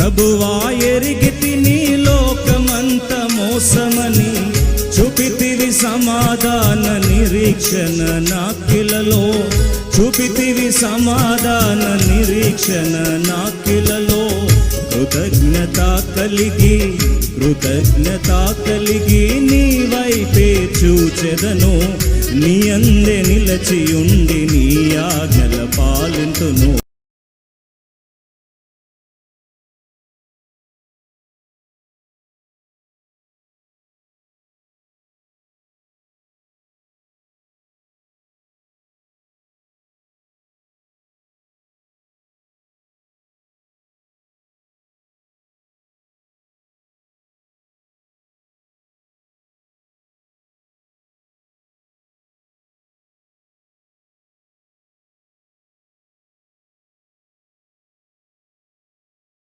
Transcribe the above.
ప్రభువా ఎరిగితి నీ లోకమంత మోసమని చూపితివి సమాధాన నిరీక్షణ నాకిలలో. చూపితివి సమాధాన నిరీక్షణ నాకిలలో. కృతజ్ఞత కలిగి కృతజ్ఞత కలిగి నీ వైపే చూచెదను. నీ అందే ఉండి నీ ఆగల పాల